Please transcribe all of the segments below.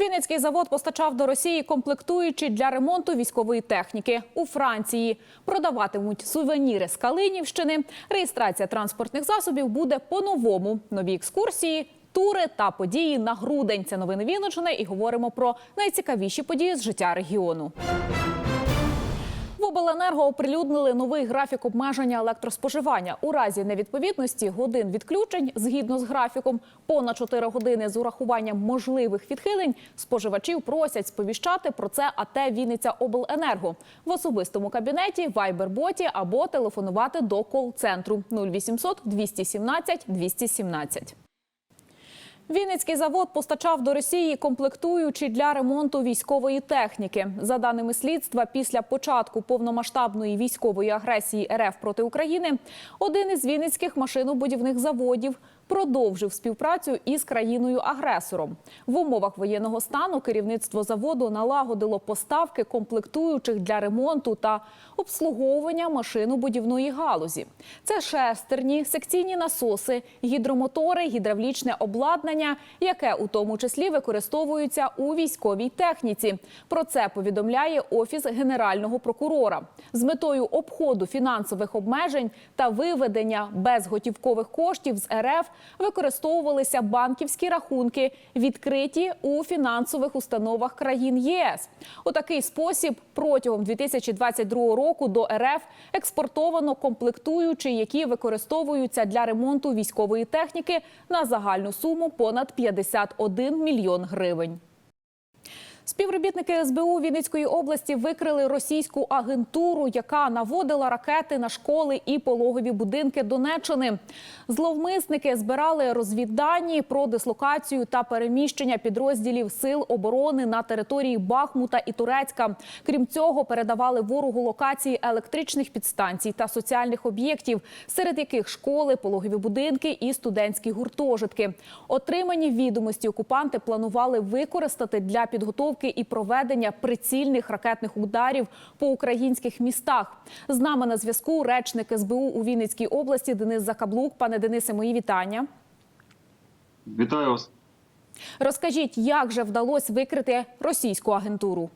Вінницький завод постачав до Росії комплектуючі для ремонту військової техніки. У Франції продаватимуть сувеніри з Калинівщини. Реєстрація транспортних засобів буде по-новому. Нові екскурсії, тури та події на грудень. Це новини Вінниччини і говоримо про найцікавіші події з життя регіону. Обленерго оприлюднили новий графік обмеження електроспоживання. У разі невідповідності годин відключень згідно з графіком понад 4 години з урахуванням можливих відхилень споживачів просять сповіщати про це АТ Вінниця Обленерго в особистому кабінеті, вайбер-боті або телефонувати до кол-центру 0800 217 217. Вінницький завод постачав до Росії комплектуючі для ремонту військової техніки. За даними слідства, після початку повномасштабної військової агресії РФ проти України, один із вінницьких машинобудівних заводів продовжив співпрацю із країною-агресором. В умовах воєнного стану керівництво заводу налагодило поставки комплектуючих для ремонту та обслуговування машинобудівної галузі. Це шестерні, секційні насоси, гідромотори, гідравлічне обладнання, яке у тому числі використовується у військовій техніці. Про це повідомляє офіс генерального прокурора з метою обходу фінансових обмежень та виведення безготівкових коштів з РФ використовувалися банківські рахунки, відкриті у фінансових установах країн ЄС. У такий спосіб протягом 2022 року до РФ експортовано комплектуючі, які використовуються для ремонту військової техніки на загальну суму понад 51 мільйон гривень. Співробітники СБУ Вінницької області викрили російську агентуру, яка наводила ракети на школи і пологові будинки Донеччини. Зловмисники збирали розвіддані про дислокацію та переміщення підрозділів сил оборони на території Бахмута і Турецька. Крім цього, передавали ворогу локації електричних підстанцій та соціальних об'єктів, серед яких школи, пологові будинки і студентські гуртожитки. Отримані відомості окупанти планували використати для підготовки і проведення прицільних ракетних ударів по українських містах. З нами на зв'язку речник СБУ у Вінницькій області Денис Закаблук. Пане Денисе, мої вітання. Вітаю вас. Розкажіть, як же вдалося викрити російську агентуру?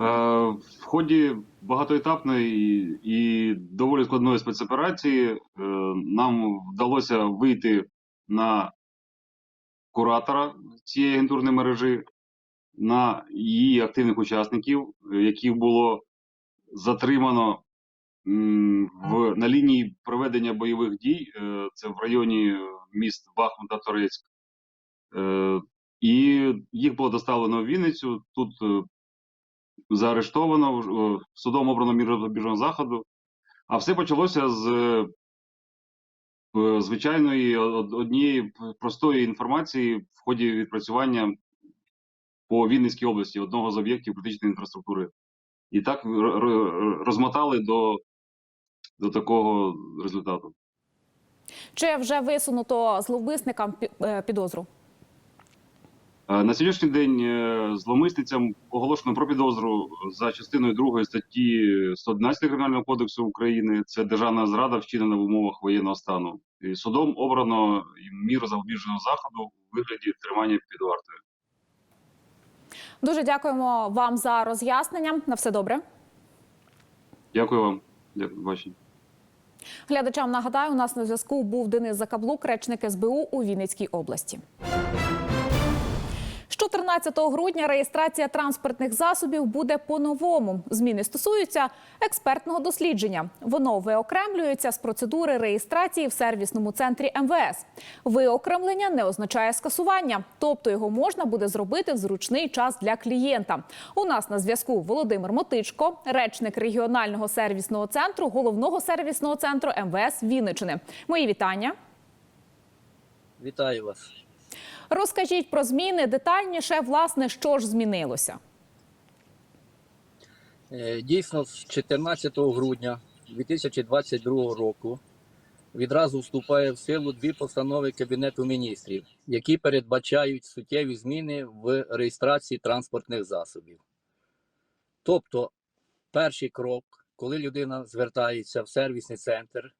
Е, В ході багатоетапної і доволі складної спецоперації е, нам вдалося вийти на куратора цієї агентурної мережі, на її активних учасників, е, яких було затримано в, на лінії проведення бойових дій. е, Це в районі міст Бахмут та Торецьк. Е, І їх було доставлено в Вінницю. Тут е, заарештовано, е, судом обрано міру запобіжного заходу. А все почалося з е, звичайної однієї простої інформації в ході відпрацювання по Вінницькій області одного з об'єктів критичної інфраструктури. І так розмотали до, до такого результату. Чи вже висунуто зловмисникам е, підозру? На сьогоднішній день е, зловмисницям оголошено про підозру за частиною 2 статті 111 Кримінального кодексу України. Це державна зрада, вчинена в умовах воєнного стану. І судом обрано міру запобіжного заходу у вигляді тримання під вартою. Дуже дякуємо вам за роз'яснення. На все добре. Дякую вам. Дякую, бачення. Глядачам нагадаю, у нас на зв'язку був Денис Закаблук, речник СБУ у Вінницькій області. З 14 грудня реєстрація транспортних засобів буде по-новому. Зміни стосуються експертного дослідження. Воно виокремлюється з процедури реєстрації в сервісному центрі МВС. Виокремлення не означає скасування, тобто його можна буде зробити в зручний час для клієнта. У нас на зв'язку Володимир Мотичко, речник регіонального сервісного центру, головного сервісного центру МВС Вінничини. Мої вітання. Вітаю вас. Розкажіть про зміни детальніше, власне, що ж змінилося. Е, Дійсно, з 14 грудня 2022 року відразу вступає в силу дві постанови Кабінету міністрів, які передбачають суттєві зміни в реєстрації транспортних засобів. Тобто, перший крок, коли людина звертається в сервісний центр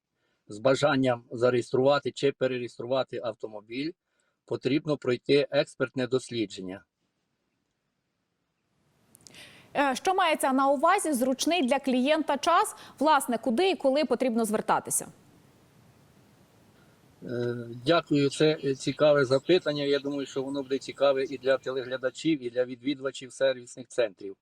з бажанням зареєструвати чи перереєструвати автомобіль, потрібно пройти експертне дослідження. Е, Що мається на увазі зручний для клієнта час, власне, куди і коли потрібно звертатися? Е, Дякую, це цікаве запитання. Я думаю, що воно буде цікаве і для телеглядачів, і для відвідувачів сервісних центрів.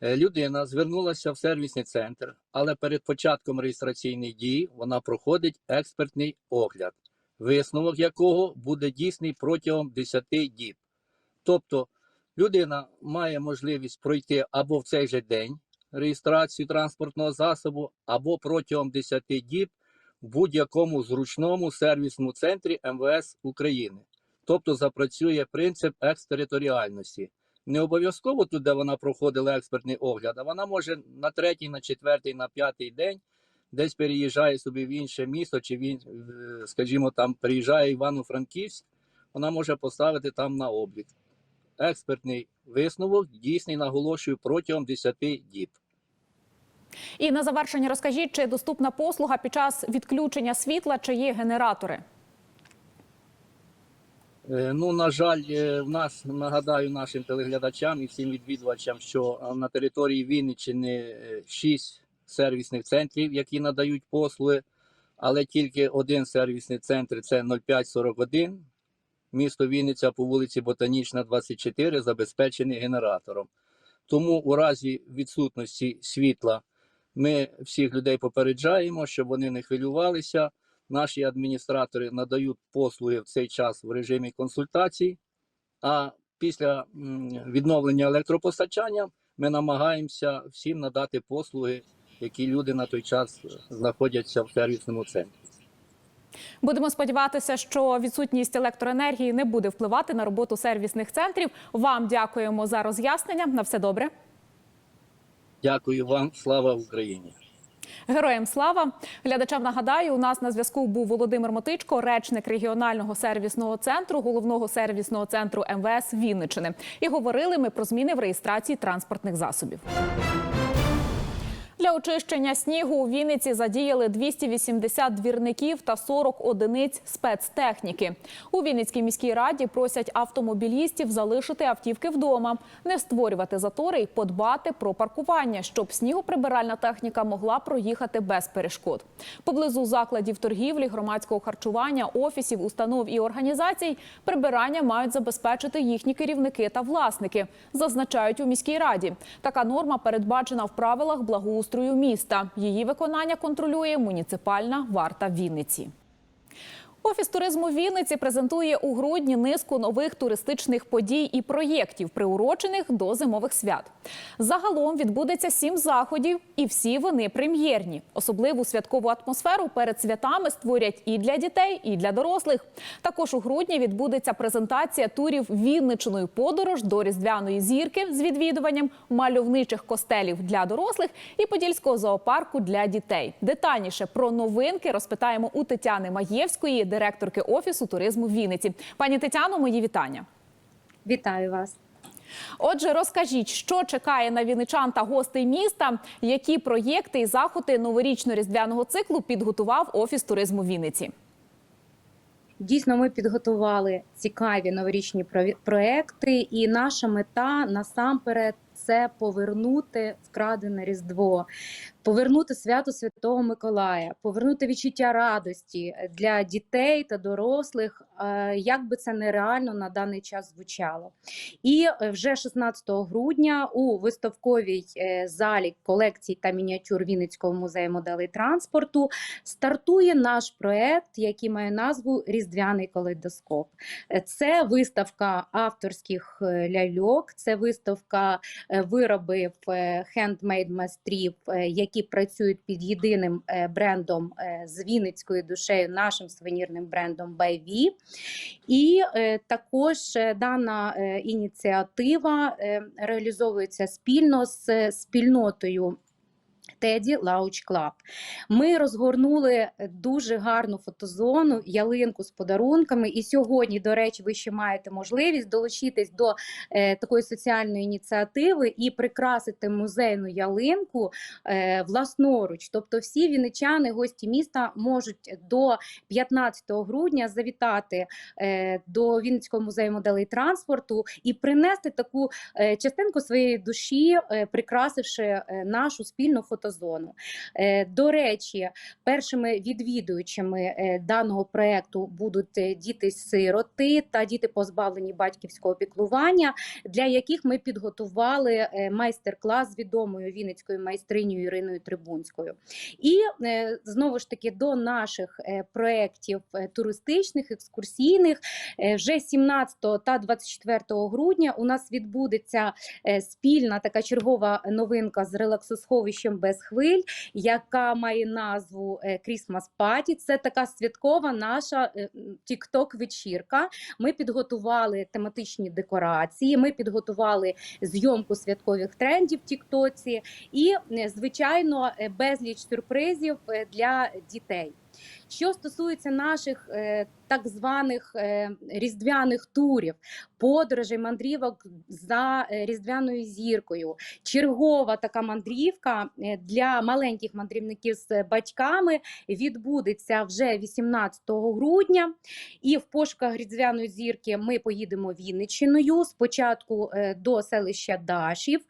Е, Людина звернулася в сервісний центр, але перед початком реєстраційної дії вона проходить експертний огляд, висновок якого буде дійсний протягом 10 діб. Тобто людина має можливість пройти або в цей же день реєстрацію транспортного засобу, або протягом 10 діб в будь-якому зручному сервісному центрі МВС України. Тобто запрацює принцип екстериторіальності. Не обов'язково тут, де вона проходила експертний огляд, а вона може на третій, на четвертий, на п'ятий день десь переїжджає собі в інше місто, чи він, е, скажімо, там приїжджає Івано-Франківськ, вона може поставити там на облік. Експертний висновок дійсний, наголошую, протягом 10 діб. І на завершення розкажіть, чи доступна послуга під час відключення світла, чи є генератори? Е, Ну, на жаль, е, в нас нагадаю нашим телеглядачам і всім відвідувачам, що на території Вінниччини е, шість сервісних центрів, які надають послуги, але тільки один сервісний центр це 0541. Місто Вінниця по вулиці Ботанічна, 24, забезпечений генератором. Тому у разі відсутності світла ми всіх людей попереджаємо, щоб вони не хвилювалися. Наші адміністратори надають послуги в цей час в режимі консультацій. А після відновлення електропостачання ми намагаємося всім надати послуги, які люди на той час знаходяться в сервісному центрі. Будемо сподіватися, що відсутність електроенергії не буде впливати на роботу сервісних центрів. Вам дякуємо за роз'яснення. На все добре. Дякую вам, слава Україні! Героям слава глядачам. Нагадаю, у нас на зв'язку був Володимир Мотичко, речник регіонального сервісного центру, головного сервісного центру МВС Вінничини. І говорили ми про зміни в реєстрації транспортних засобів. Для очищення снігу у Вінниці задіяли 280 двірників та 40 одиниць спецтехніки. У Вінницькій міській раді просять автомобілістів залишити автівки вдома, не створювати затори і подбати про паркування, щоб снігоприбиральна техніка могла проїхати без перешкод. Поблизу закладів торгівлі, громадського харчування, офісів, установ і організацій прибирання мають забезпечити їхні керівники та власники, зазначають у міській раді. Така норма передбачена в правилах благоустрою міста. Її виконання контролює муніципальна варта Вінниці. Офіс туризму Вінниці презентує у грудні низку нових туристичних подій і проєктів, приурочених до зимових свят. Загалом відбудеться сім заходів, і всі вони прем'єрні. Особливу святкову атмосферу перед святами створять і для дітей, і для дорослих. Також у грудні відбудеться презентація турів Вінничиною подорож до різдвяної зірки з відвідуванням мальовничих костелів для дорослих і подільського зоопарку для дітей. Детальніше про новинки розпитаємо у Тетяни Маєвської, директорки офісу туризму Вінниці. Пані Тетяно, мої вітання. Вітаю вас. Отже, розкажіть, що чекає на вінничан та гостей міста, які проєкти і заходи новорічно-різдвяного циклу підготував офіс туризму Вінниці. Дійсно, ми підготували цікаві новорічні про- проекти, і наша мета насамперед це повернути вкрадене Різдво, повернути свято Святого Миколая, повернути відчуття радості для дітей та дорослих, е, як би це нереально на даний час звучало. І е, вже 16 грудня у виставковій е, залі колекцій та мініатюр Вінницького музею моделей транспорту стартує наш проект, який має назву Різдвяний калейдоскоп. Е, Це виставка авторських е, ляльок, це виставка е, виробів е, хендмейд майстрів, е, які працюють під єдиним е, брендом е, з Вінницькою душею, нашим сувенірним брендом Байві. І е, також дана ініціатива реалізовується спільно з спільнотою Теді Лауч Клаб. Ми розгорнули дуже гарну фотозону, ялинку з подарунками. І сьогодні, до речі, ви ще маєте можливість долучитись до е, такої соціальної ініціативи і прикрасити музейну ялинку е, власноруч. Тобто, всі вінничани, гості міста можуть до 15 грудня завітати е, до Вінницького музею моделей транспорту і принести таку е, частинку своєї душі, е, прикрасивши е, нашу спільну фотозону. Е, До речі, першими відвідувачами е, даного проекту будуть е, діти-сироти та діти, позбавлені батьківського піклування, для яких ми підготували майстер-клас з відомою вінницькою майстринею Іриною Трибунською. І знову ж таки до наших проєктів туристичних, екскурсійних вже 17 та 24 грудня у нас відбудеться спільна така чергова новинка з релаксосховищем без хвиль, яка має назву Крісмас Christmas Party. Це така святкова наша тікток вечірка. Ми підготували тематичні декорації, ми підготували зйомку святкових трендів в Тіктоці і, е, звичайно, е, безліч сюрпризів е, для дітей. Що стосується наших е, так званих е, різдвяних турів, подорожей, мандрівок за е, різдвяною зіркою, чергова така мандрівка для маленьких мандрівників з батьками відбудеться вже 18 грудня. І в пошуках різдвяної зірки ми поїдемо Вінниччиною. Спочатку до селища Дашів,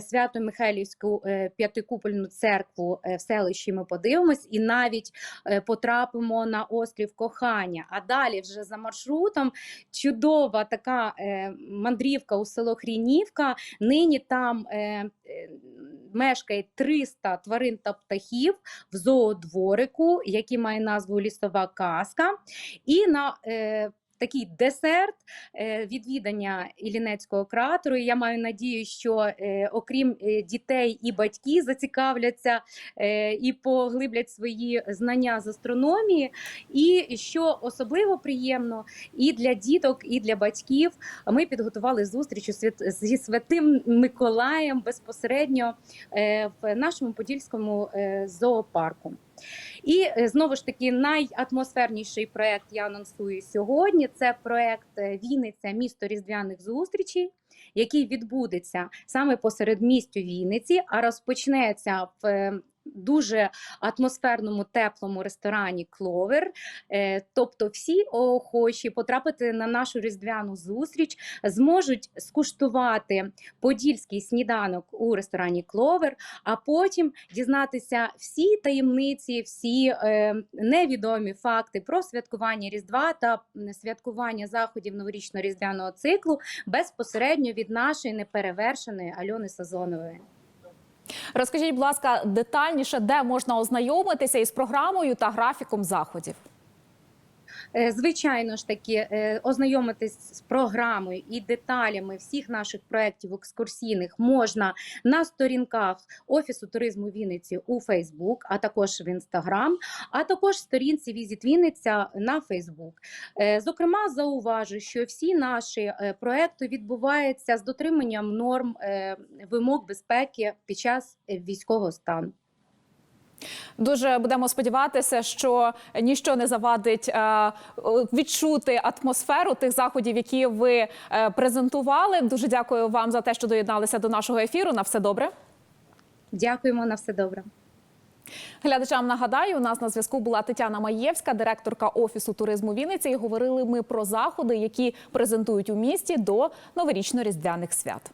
Свято-Михайлівську е, п'ятикупольну церкву в селищі ми подивимось, і навіть е, потрапимо на острів Кохання. А далі вже за маршрутом чудова така е, мандрівка у село Хрінівка. Нині там е, е, мешкає 300 тварин та птахів в зоодворику, який має назву Лісова казка. І на е, Такий десерт е, відвідання Іллінецького кратеру. Я маю надію, що е, окрім е, дітей і батьки зацікавляться і поглиблять свої знання з астрономії. І що особливо приємно, і для діток, і для батьків ми підготували зустріч зі святим Миколаєм безпосередньо в нашому подільському зоопарку. І е, знову ж таки найатмосферніший проект я анонсую сьогодні. Це проект е, Вінниця місто різдвяних зустрічей, який відбудеться саме посеред містю Вінниці, а розпочнеться в е, дуже атмосферному теплому ресторані Кловер. Е, Тобто, всі охочі потрапити на нашу різдвяну зустріч зможуть скуштувати подільський сніданок у ресторані Кловер, а потім дізнатися всі таємниці, всі е, невідомі факти про святкування Різдва та святкування заходів новорічно-різдвяного циклу безпосередньо від нашої неперевершеної Альони Сазонової. Розкажіть, будь ласка, детальніше, де можна ознайомитися із програмою та графіком заходів. Е, Звичайно ж таки, е, ознайомитись з програмою і деталями всіх наших проєктів екскурсійних можна на сторінках Офісу туризму Вінниці у Фейсбук, а також в Інстаграм, а також сторінці Візит Вінниця на Фейсбук. Е, Зокрема, зауважу, що всі наші проекти відбуваються з дотриманням норм вимог безпеки під час військового стану. Дуже будемо сподіватися, що ніщо не завадить е, відчути атмосферу тих заходів, які ви е, презентували. Дуже дякую вам за те, що доєдналися до нашого ефіру. На все добре. Дякуємо на все добре. Глядачам нагадаю, у нас на зв'язку була Тетяна Маєвська, директорка офісу туризму Вінниці. І говорили ми про заходи, які презентують у місті до новорічно-різдвяних свят.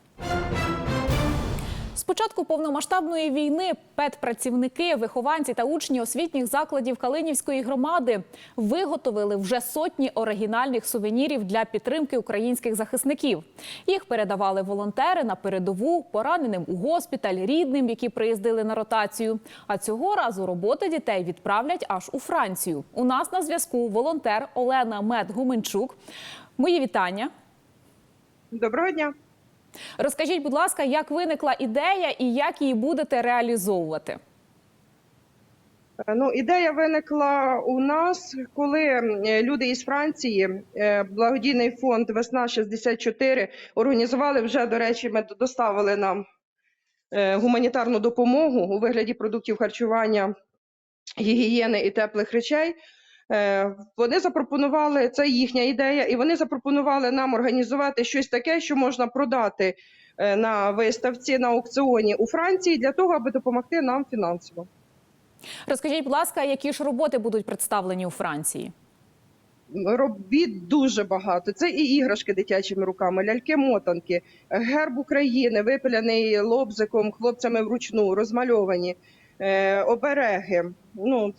Початку повномасштабної війни педпрацівники, вихованці та учні освітніх закладів Калинівської громади виготовили вже сотні оригінальних сувенірів для підтримки українських захисників. Їх передавали волонтери на передову, пораненим у госпіталь, рідним, які приїздили на ротацію. А цього разу роботи дітей відправлять аж у Францію. У нас на зв'язку волонтер Олена Мед-Гуменчук. Мої вітання. Доброго дня. Розкажіть, будь ласка, як виникла ідея і як її будете реалізовувати? Е, Ну, ідея виникла у нас, коли е, люди із Франції, е, благодійний фонд Весна 64 організували вже, до речі, ми доставили нам гуманітарну допомогу у вигляді продуктів харчування, гігієни і теплих речей. Е, Вони запропонували, це їхня ідея, і вони запропонували нам організувати щось таке, що можна продати е, на виставці на аукціоні у Франції для того, аби допомогти нам фінансово. Розкажіть, будь ласка, які ж роботи будуть представлені у Франції? Робіт дуже багато. Це і іграшки дитячими руками, ляльки-мотанки, герб України, випиляний лобзиком, хлопцями вручну, розмальовані, е, обереги. Ну,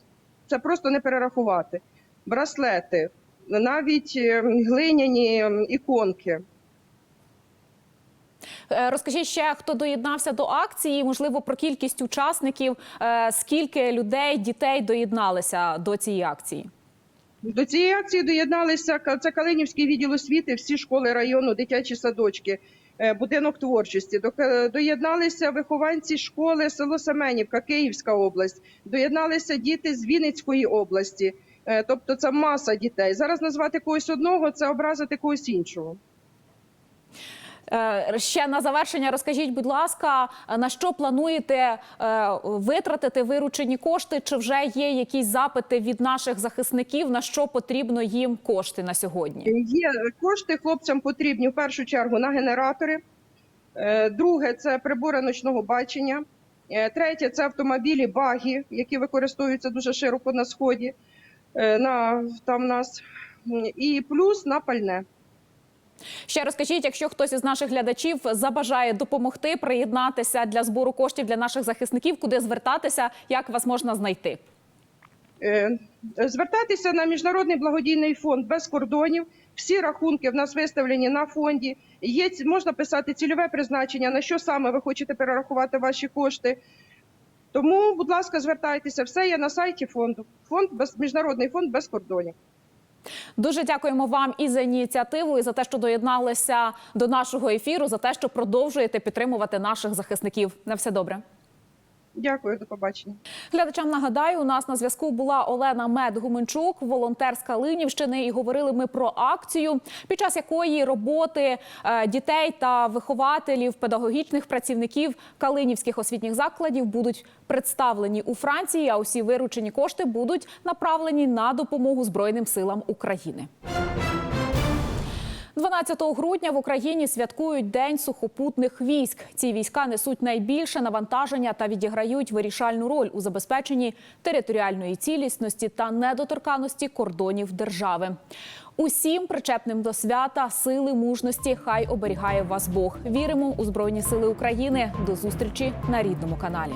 це просто не перерахувати. Браслети, навіть е, глиняні іконки. Е, Розкажіть ще, хто доєднався до акції, можливо, про кількість учасників, е, скільки людей, дітей доєдналися до цієї акції? До цієї акції доєдналися це Калинівський відділ освіти, всі школи району, дитячі садочки, будинок творчості. Е, Доєдналися вихованці школи село Семенівка, Київська область. Доєдналися діти з Вінницької області. Е, Тобто це маса дітей. Зараз назвати когось одного це образити когось іншого. Е, Ще на завершення розкажіть, будь ласка, на що плануєте е, витратити виручені кошти? Чи вже є якісь запити від наших захисників, на що потрібно їм кошти на сьогодні? Є кошти хлопцям потрібні в першу чергу на генератори. Е, Друге це прибори ночного бачення. Е, Третє це автомобілі баги, які використовуються дуже широко на сході. е, На там нас і плюс на пальне. Ще розкажіть, якщо хтось із наших глядачів забажає допомогти, приєднатися для збору коштів для наших захисників, куди звертатися, як вас можна знайти? Е, Звертайтеся на міжнародний благодійний фонд без кордонів. Всі рахунки в нас виставлені на фонді. Є можна писати цільове призначення, на що саме ви хочете перерахувати ваші кошти. Тому, будь ласка, звертайтеся. Все є на сайті фонду. Фонд без міжнародний фонд без кордонів. Дуже дякуємо вам і за ініціативу, і за те, що доєдналися до нашого ефіру, за те, що продовжуєте підтримувати наших захисників. На все добре. Дякую, до побачення. Глядачам нагадаю, у нас на зв'язку була Олена Мед-Гуменчук, волонтер з Калинівщини, і говорили ми про акцію, під час якої роботи е, дітей та вихователів, педагогічних працівників калинівських освітніх закладів будуть представлені у Франції. А усі виручені кошти будуть направлені на допомогу Збройним силам України. 12 грудня в Україні святкують День сухопутних військ. Ці війська несуть найбільше навантаження та відіграють вирішальну роль у забезпеченні територіальної цілісності та недоторканості кордонів держави. Усім причепним до свята сили мужності хай оберігає вас Бог. Віримо у Збройні Сили України. До зустрічі на рідному каналі.